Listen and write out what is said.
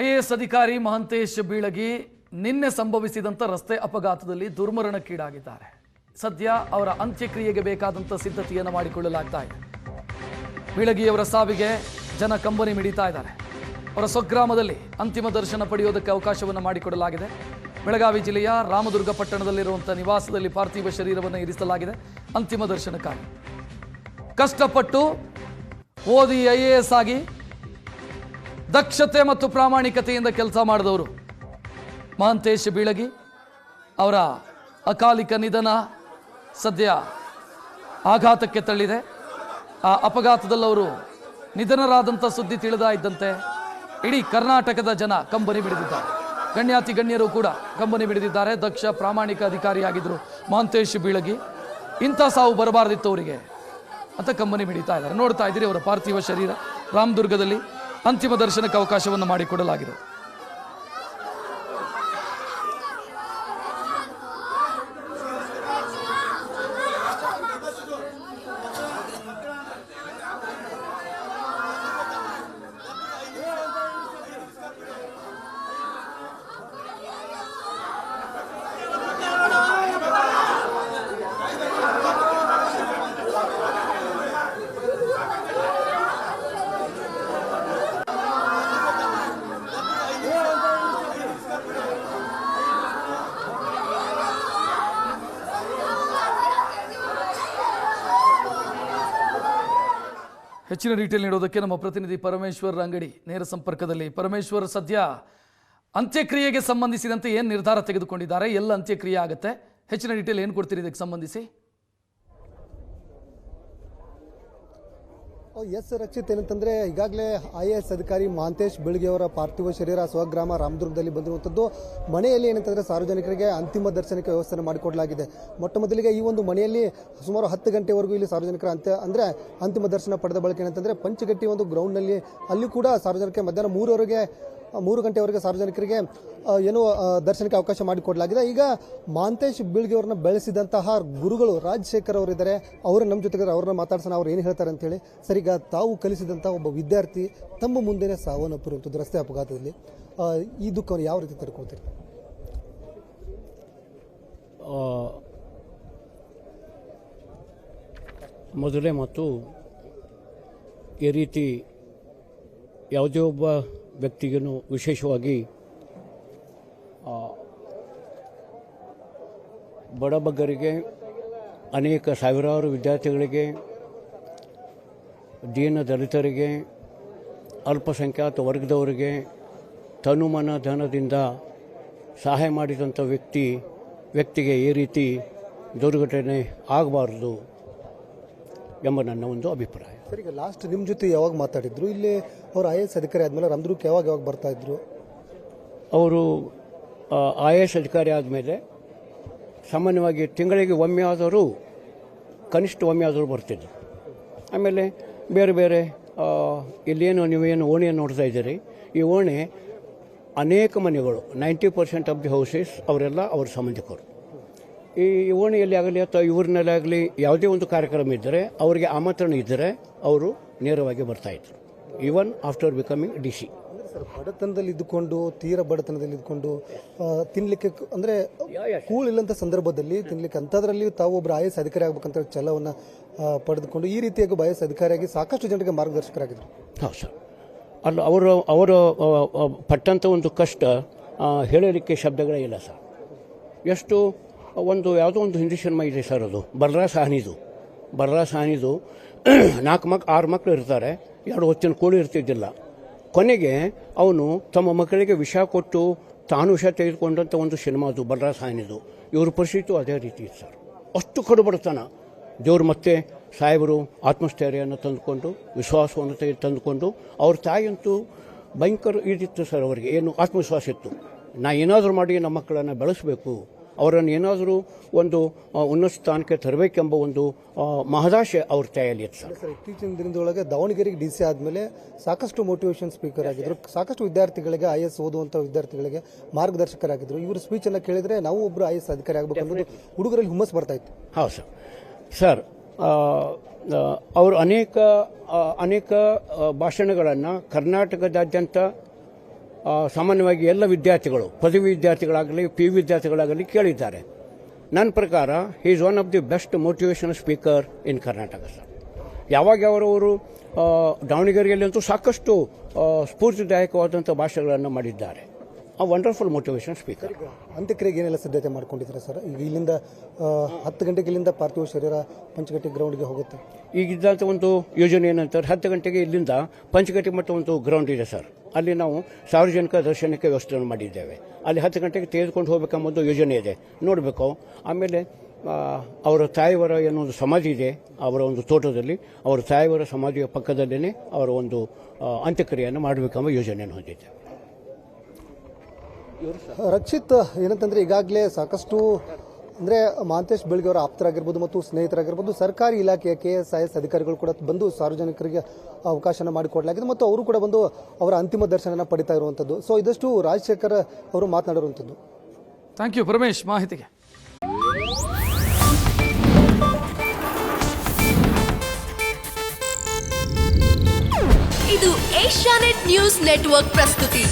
IAS ಅಧಿಕಾರಿ ಮಹಂತೇಶ್ ಬೀಳಗಿ ನಿನ್ನೆ ಸಂಭವಿಸಿದಂಥ ರಸ್ತೆ ಅಪಘಾತದಲ್ಲಿ ದುರ್ಮರಣಕ್ಕೀಡಾಗಿದ್ದಾರೆ. ಸದ್ಯ ಅವರ ಅಂತ್ಯಕ್ರಿಯೆಗೆ ಬೇಕಾದಂಥ ಸಿದ್ಧತೆಯನ್ನು ಮಾಡಿಕೊಳ್ಳಲಾಗ್ತಾ ಇದೆ. ಬೀಳಗಿಯವರ ಸಾವಿಗೆ ಜನ ಕಂಬನಿ ಮಿಡಿತಾ ಇದ್ದಾರೆ. ಅವರ ಸ್ವಗ್ರಾಮದಲ್ಲಿ ಅಂತಿಮ ದರ್ಶನ ಪಡೆಯೋದಕ್ಕೆ ಅವಕಾಶವನ್ನು ಮಾಡಿಕೊಡಲಾಗಿದೆ. ಬೆಳಗಾವಿ ಜಿಲ್ಲೆಯ ರಾಮದುರ್ಗ ಪಟ್ಟಣದಲ್ಲಿರುವಂಥ ನಿವಾಸದಲ್ಲಿ ಪಾರ್ಥಿವ ಶರೀರವನ್ನು ಇರಿಸಲಾಗಿದೆ. ಅಂತಿಮ ದರ್ಶನಕ್ಕಾಗಿ. ಕಷ್ಟಪಟ್ಟು ಓದಿ ಐ ಎ ಎಸ್ ಆಗಿ ದಕ್ಷತೆ ಮತ್ತು ಪ್ರಾಮಾಣಿಕತೆಯಿಂದ ಕೆಲಸ ಮಾಡಿದವರು ಮಹಂತೇಶ್ ಬೀಳಗಿ, ಅವರ ಅಕಾಲಿಕ ನಿಧನ ಸದ್ಯ ಆಘಾತಕ್ಕೆ ತಳ್ಳಿದೆ. ಆ ಅಪಘಾತದಲ್ಲಿ ಅವರು ನಿಧನರಾದಂಥ ಸುದ್ದಿ ತಿಳಿದಾ ಇದ್ದಂತೆ ಇಡೀ ಕರ್ನಾಟಕದ ಜನ ಕಂಬನಿ ಬಿಡಿದಿದ್ದಾರೆ. ಗಣ್ಯಾತಿ ಗಣ್ಯರು ಕೂಡ ಕಂಬನಿ ಬಿಡಿದಿದ್ದಾರೆ. ದಕ್ಷ ಪ್ರಾಮಾಣಿಕ ಅಧಿಕಾರಿಯಾಗಿದ್ದರು ಮಹಂತೇಶ್ ಬೀಳಗಿ. ಇಂಥ ಸಾವು ಬರಬಾರ್ದಿತ್ತು ಅವರಿಗೆ. ಅಂತ ಕಂಬನಿ ಬಿಡಿತಾ ಇದ್ದಾರೆ. ನೋಡ್ತಾ ಇದ್ದೀರಿ ಅವರ ಪಾರ್ಥಿವ ಶರೀರ ರಾಮದುರ್ಗದಲ್ಲಿ. ಅಂತಿಮ ದರ್ಶನಕ್ಕೆ ಅವಕಾಶವನ್ನು ಮಾಡಿಕೊಡಲಾಗಿದೆ. ಹೆಚ್ಚಿನ ಡೀಟೇಲ್ ನೀಡೋದಕ್ಕೆ ನಮ್ಮ ಪ್ರತಿನಿಧಿ ಪರಮೇಶ್ವರ್ ಅಂಗಡಿ ನೇರ ಸಂಪರ್ಕದಲ್ಲಿ. ಪರಮೇಶ್ವರ್, ಸದ್ಯ ಅಂತ್ಯಕ್ರಿಯೆಗೆ ಸಂಬಂಧಿಸಿದಂತೆ ಏನು ನಿರ್ಧಾರ ತೆಗೆದುಕೊಂಡಿದ್ದಾರೆ? ಎಲ್ಲ ಅಂತ್ಯಕ್ರಿಯೆ ಆಗುತ್ತೆ. ಹೆಚ್ಚಿನ ಡೀಟೇಲ್ ಏನು ಕೊಡ್ತೀರಿ ಇದಕ್ಕೆ ಸಂಬಂಧಿಸಿ? ಎಸ್ ರಕ್ಷಿತ್ ಏನಂತಂದ್ರೆ ಈಗಾಗಲೇ ಐ ಎ ಎಸ್ ಅಧಿಕಾರಿ ಮಾಂತೇಶ್ ಬೆಳಗ್ಗೆ ಅವರ ಪಾರ್ಥಿವ ಶರೀರ ಸ್ವಗ್ರಾಮ ರಾಮದುರ್ಗದಲ್ಲಿ ಬಂದಿರುವಂಥದ್ದು ಮನೆಯಲ್ಲಿ ಏನಂತಂದ್ರೆ ಸಾರ್ವಜನಿಕರಿಗೆ ಅಂತಿಮ ದರ್ಶನಕ್ಕೆ ವ್ಯವಸ್ಥೆ ಮಾಡಿಕೊಡಲಾಗಿದೆ. ಮೊಟ್ಟ ಮೊದಲಿಗೆ ಈ ಒಂದು ಮನೆಯಲ್ಲಿ ಸುಮಾರು ಹತ್ತು ಗಂಟೆವರೆಗೂ ಇಲ್ಲಿ ಸಾರ್ವಜನಿಕರ ಅಂತ್ಯ, ಅಂದ್ರೆ ಅಂತಿಮ ದರ್ಶನ ಪಡೆದ ಬಳಿಕ ಏನಂತಂದ್ರೆ ಪಂಚಗಟ್ಟಿ ಒಂದು ಗ್ರೌಂಡ್ನಲ್ಲಿ ಅಲ್ಲಿ ಕೂಡ ಸಾರ್ವಜನಿಕ ಮಧ್ಯಾಹ್ನ ಮೂರವರೆಗೆ ಮೂರು ಗಂಟೆವರೆಗೆ ಸಾರ್ವಜನಿಕರಿಗೆ ಏನು ದರ್ಶನಕ್ಕೆ ಅವಕಾಶ ಮಾಡಿಕೊಡಲಾಗಿದೆ. ಈಗ ಮಾಂತೇಶ್ ಬೀಳ್ಗೆ ಅವ್ರನ್ನ ಬೆಳೆಸಿದಂತಹ ಗುರುಗಳು ರಾಜಶೇಖರ್ ಅವರಿದ್ದಾರೆ. ಅವರು ನಮ್ಮ ಜೊತೆಗೆ ಅವ್ರನ್ನ ಮಾತಾಡ್ಸೋಣ. ಅವ್ರು ಏನು ಹೇಳ್ತಾರೆ ಅಂತೇಳಿ. ಈಗ ತಾವು ಕಲಿಸಿದಂಥ ಒಬ್ಬ ವಿದ್ಯಾರ್ಥಿ ತಮ್ಮ ಮುಂದೆನೇ ಸಾವನ್ನಪ್ಪಿರುವಂಥದ್ದು ರಸ್ತೆ ಅಪಘಾತದಲ್ಲಿ ಈ ದುಃಖವನ್ನು ಯಾವ ರೀತಿ ತಡ್ಕೊಳ್ತೀರಿ? ಮೊದಲೇ ಮತ್ತು ಈ ರೀತಿ ಯಾವುದೇ ಒಬ್ಬ ವ್ಯಕ್ತಿಗೂ ವಿಶೇಷವಾಗಿ ಬಡಬಗ್ಗರಿಗೆ, ಅನೇಕ ಸಾವಿರಾರು ವಿದ್ಯಾರ್ಥಿಗಳಿಗೆ, ದೀನ ದಲಿತರಿಗೆ, ಅಲ್ಪಸಂಖ್ಯಾತ ವರ್ಗದವರಿಗೆ ತನುಮನ ಧನದಿಂದ ಸಹಾಯ ಮಾಡಿದಂಥ ವ್ಯಕ್ತಿ, ವ್ಯಕ್ತಿಗೆ ಈ ರೀತಿ ದುರ್ಘಟನೆ ಆಗಬಾರ್ದು ಎಂಬ ನನ್ನ ಒಂದು ಅಭಿಪ್ರಾಯ. ಸರ್ ಈಗ ಲಾಸ್ಟ್ ನಿಮ್ಮ ಜೊತೆ ಯಾವಾಗ ಮಾತಾಡಿದ್ರು? ಇಲ್ಲಿ ಅವರು ಐ ಎಸ್ ಅಧಿಕಾರಿ ಆದಮೇಲೆ ರಾಮದುರ್ಗಕ್ಕೆ ಯಾವಾಗ ಯಾವಾಗ ಬರ್ತಾ ಇದ್ರು? ಅವರು ಐ ಎ ಎಸ್ ಅಧಿಕಾರಿ ಆದಮೇಲೆ ಸಾಮಾನ್ಯವಾಗಿ ತಿಂಗಳಿಗೆ ಒಮ್ಮೆ ಆದರೂ ಕನಿಷ್ಠ ಒಮ್ಮೆ ಆದರೂ ಬರ್ತಿದ್ರು. ಆಮೇಲೆ ಬೇರೆ ಬೇರೆ ಇಲ್ಲೇನು ನೀವೇನು ಓಣಿಯನ್ನು ನೋಡ್ತಾ ಇದ್ದೀರಿ? ಈ ಓಣಿ ಅನೇಕ ಮನೆಗಳು ninety percent of the houses ಅವರೆಲ್ಲ ಅವ್ರ ಸಂಬಂಧಿಕರು. ಈ ಓಣಿಯಲ್ಲಿ ಆಗಲಿ ಅಥವಾ ಇವರಿನಲ್ಲಿ ಆಗಲಿ ಯಾವುದೇ ಒಂದು ಕಾರ್ಯಕ್ರಮ ಇದ್ದರೆ ಅವರಿಗೆ ಆಮಂತ್ರಣ ಇದ್ದರೆ ಅವರು ನೇರವಾಗಿ ಬರ್ತಾಯಿದ್ರು even after becoming D C sir ಬಡತನದಲ್ಲಿ ಇದ್ದುಕೊಂಡು ತೀರ ಬಡತನದಲ್ಲಿ ಇದ್ದುಕೊಂಡು ಆ, ತಿನ್ಲಿಕ್ಕೆ ಅಂದ್ರೆ ಕೂಳಿಲ್ಲಂತ ಸಂದರ್ಭದಲ್ಲಿ ತಿನ್ಲಿಕ್ಕೆ ಅಂಥದ್ರಲ್ಲಿ ತಾವು ಒಬ್ಬರು ಐ ಎಸ್ ಅಧಿಕಾರಿ ಆಗ್ಬೇಕಂತ ಛಲವನ್ನು ಪಡೆದುಕೊಂಡು ಈ ರೀತಿಯಾಗಿ ಬಯಸ್ ಐ ಎಸ್ ಅಧಿಕಾರಿಯಾಗಿ ಸಾಕಷ್ಟು ಜನರಿಗೆ ಮಾರ್ಗದರ್ಶಕರಾಗಿದ್ರು. ಹೌದು ಸರ್. ಅಲ್ಲ ಅವರು ಅವರು ಪಟ್ಟಂಥ ಒಂದು ಕಷ್ಟ ಹೇಳಲಿಕ್ಕೆ ಶಬ್ದಗಳೇ ಇಲ್ಲ ಸರ್. ಎಷ್ಟು ಒಂದು ಯಾವುದೋ ಒಂದು ಹಿಂದಿ ಸಿನಿಮಾ ಇದೆ ಸರ್ ಅದು. ಬರ್ರಾ ಸಾಹನಿದು ಬರ್ರಾ ಸಾಹನಿದು ನಾಲ್ಕು ಮಕ್, ಆರು ಮಕ್ಕಳು ಇರ್ತಾರೆ. ಎರಡು ಹೊತ್ತಿನ ಕೋಳಿ ಇರ್ತಿದ್ದಿಲ್ಲ. ಕೊನೆಗೆ ಅವನು ತಮ್ಮ ಮಕ್ಕಳಿಗೆ ವಿಷ ಕೊಟ್ಟು ತಾನು ವಿಷ ತೆಗೆದುಕೊಂಡಂಥ ಒಂದು ಸಿನಿಮಾ ಅದು ಬರ್ರಾ ಸಾಹನಿದು ಇವ್ರ ಪರಿಸ್ಥಿತಿ ಅದೇ ರೀತಿ ಇತ್ತು ಸರ್. ಅಷ್ಟು ಕಡುಬಡತನ. ದೇವರು ಮತ್ತೆ ಸಾಹೇಬರು ಆತ್ಮಸ್ಥೈರ್ಯವನ್ನು ತಂದುಕೊಂಡು, ವಿಶ್ವಾಸವನ್ನು ತೆಗೆದು ತಂದುಕೊಂಡು, ಅವ್ರ ತಾಯಿಯಂತೂ ಭಯಂಕರ ಇದಿತ್ತು ಸರ್ ಅವರಿಗೆ. ಏನು ಆತ್ಮವಿಶ್ವಾಸ ಇತ್ತು. ನಾ ಏನಾದರೂ ಮಾಡಿ ನಮ್ಮ ಮಕ್ಕಳನ್ನು ಬೆಳೆಸಬೇಕು. ಅವರನ್ನು ಏನಾದರೂ ಒಂದು ಉನ್ನತ ಸ್ಥಾನಕ್ಕೆ ತರಬೇಕೆಂಬ ಒಂದು ಮಹದಾಶೆ ಅವ್ರ ತಯಾರಿ ಇತ್ತು ಸರ್. ಇತ್ತೀಚಿನ ದಿನದೊಳಗೆ ದಾವಣಗೆರೆಗೆ ಡಿ ಸಿ ಆದಮೇಲೆ ಸಾಕಷ್ಟು ಮೋಟಿವೇಶನ್ ಸ್ಪೀಕರ್ ಆಗಿದ್ರು. ಸಾಕಷ್ಟು ವಿದ್ಯಾರ್ಥಿಗಳಿಗೆ ಐ ಎಸ್ ಓದುವಂಥ ವಿದ್ಯಾರ್ಥಿಗಳಿಗೆ ಮಾರ್ಗದರ್ಶಕರಾಗಿದ್ರು. ಇವರು ಸ್ಪೀಚನ್ನು ಕೇಳಿದರೆ ನಾವು ಒಬ್ಬರು ಐ ಎಸ್ ಅಧಿಕಾರಿ ಆಗಬೇಕು ಅನ್ನೋದು ಹುಡುಗರಲ್ಲಿ ಹುಮ್ಮಸ್ ಬರ್ತಾ ಇತ್ತು. ಹೌದು ಸರ್. ಸರ್ ಅವರು ಅನೇಕ ಅನೇಕ ಭಾಷಣಗಳನ್ನು ಕರ್ನಾಟಕದಾದ್ಯಂತ ಸಾಮಾನ್ಯವಾಗಿ ಎಲ್ಲ ವಿದ್ಯಾರ್ಥಿಗಳು ಪದವಿ ವಿದ್ಯಾರ್ಥಿಗಳಾಗಲಿ ಪಿ ವಿದ್ಯಾರ್ಥಿಗಳಾಗಲಿ ಕೇಳಿದ್ದಾರೆ. ನನ್ನ ಪ್ರಕಾರ is one of the best motivational speaker in Karnataka sir ಯಾವಾಗ ಅವರವರು ದಾವಣಗೆರೆಯಲ್ಲಂತೂ ಸಾಕಷ್ಟು ಆ, ಸ್ಫೂರ್ತಿದಾಯಕವಾದಂಥ ಭಾಷೆಗಳನ್ನು ಮಾಡಿದ್ದಾರೆ. ಆ ವಂಡರ್ಫುಲ್ ಮೋಟಿವೇಶನ್ ಸ್ಪೀಕರ್ ಅಂತ್ಯಕ್ರಿಯೆಗೆ ಏನೆಲ್ಲ ಸಿದ್ಧತೆ ಮಾಡ್ಕೊಂಡಿದ್ದಾರೆ ಸರ್ ಈಗ ಇಲ್ಲಿಂದ ಹತ್ತು ಗಂಟೆಗೆ ಇಲ್ಲಿಂದ ಪಾರ್ಥಿವ ಶರೀರ ಪಂಚಗಟ್ಟಿ ಗ್ರೌಂಡ್ಗೆ ಹೋಗುತ್ತೆ? ಈಗಿದ್ದಂಥ ಒಂದು ಯೋಜನೆ ಏನಂತಾರೆ ಹತ್ತು ಗಂಟೆಗೆ ಇಲ್ಲಿಂದ ಪಂಚಗಟ್ಟಿ ಮಟ್ಟ ಒಂದು ಗ್ರೌಂಡ್ ಇದೆ ಸರ್ ಅಲ್ಲಿ ನಾವು ಸಾರ್ವಜನಿಕ ದರ್ಶನಕ್ಕೆ ವ್ಯವಸ್ಥೆಯನ್ನು ಮಾಡಿದ್ದೇವೆ. ಅಲ್ಲಿ ಹತ್ತು ಗಂಟೆಗೆ ತೆಗೆದುಕೊಂಡು ಹೋಗಬೇಕೆಂಬುದು ಯೋಜನೆ ಇದೆ. ನೋಡಬೇಕು. ಆಮೇಲೆ ಅವರ ತಾಯಿಯವರ ಏನೋ ಒಂದು ಸಮಾಧಿ ಇದೆ. ಅವರ ಒಂದು ತೋಟದಲ್ಲಿ ಅವರ ತಾಯಿಯವರ ಸಮಾಧಿಯ ಪಕ್ಕದಲ್ಲೇ ಅವರ ಒಂದು ಅಂತ್ಯಕ್ರಿಯೆಯನ್ನು ಮಾಡಬೇಕೆಂಬ ಯೋಜನೆಯನ್ನು ಹೊಂದಿದೆ ರಕ್ಷಿತ್, ಏನಂತಂದ್ರೆ ಈಗಾಗಲೇ ಸಾಕಷ್ಟು ಅಂದ್ರೆ ಮಾಂತೇಶ್ ಬೆಳಗ್ಗೆ ಅವರ ಆಪ್ತರಾಗಿರ್ಬೋದು ಮತ್ತು ಸ್ನೇಹಿತರಾಗಿರ್ಬೋದು ಸರ್ಕಾರಿ ಇಲಾಖೆಯ ಕೆ ಎಸ್ ಐ ಎಸ್ ಅಧಿಕಾರಿಗಳು ಕೂಡ ಬಂದು ಸಾರ್ವಜನಿಕರಿಗೆ ಅವಕಾಶನ ಮಾಡಿಕೊಡಲಾಗಿದೆ ಮತ್ತು ಅವರು ಕೂಡ ಬಂದು ಅವರ ಅಂತಿಮ ದರ್ಶನ ಪಡಿತಾ ಇರುವಂಥದ್ದು ಸೊ ಇದಷ್ಟು ರಾಜಶೇಖರ್ ಅವರು ಮಾತನಾಡಿರುವಂಥದ್ದು ಥ್ಯಾಂಕ್ ಯು ಪರಮೇಶ್ ಮಾಹಿತಿಗೆ. ಇದು ಏಷ್ಯಾನೆಟ್ ನ್ಯೂಸ್ ನೆಟ್ವರ್ಕ್ ಪ್ರಸ್ತುತಿ.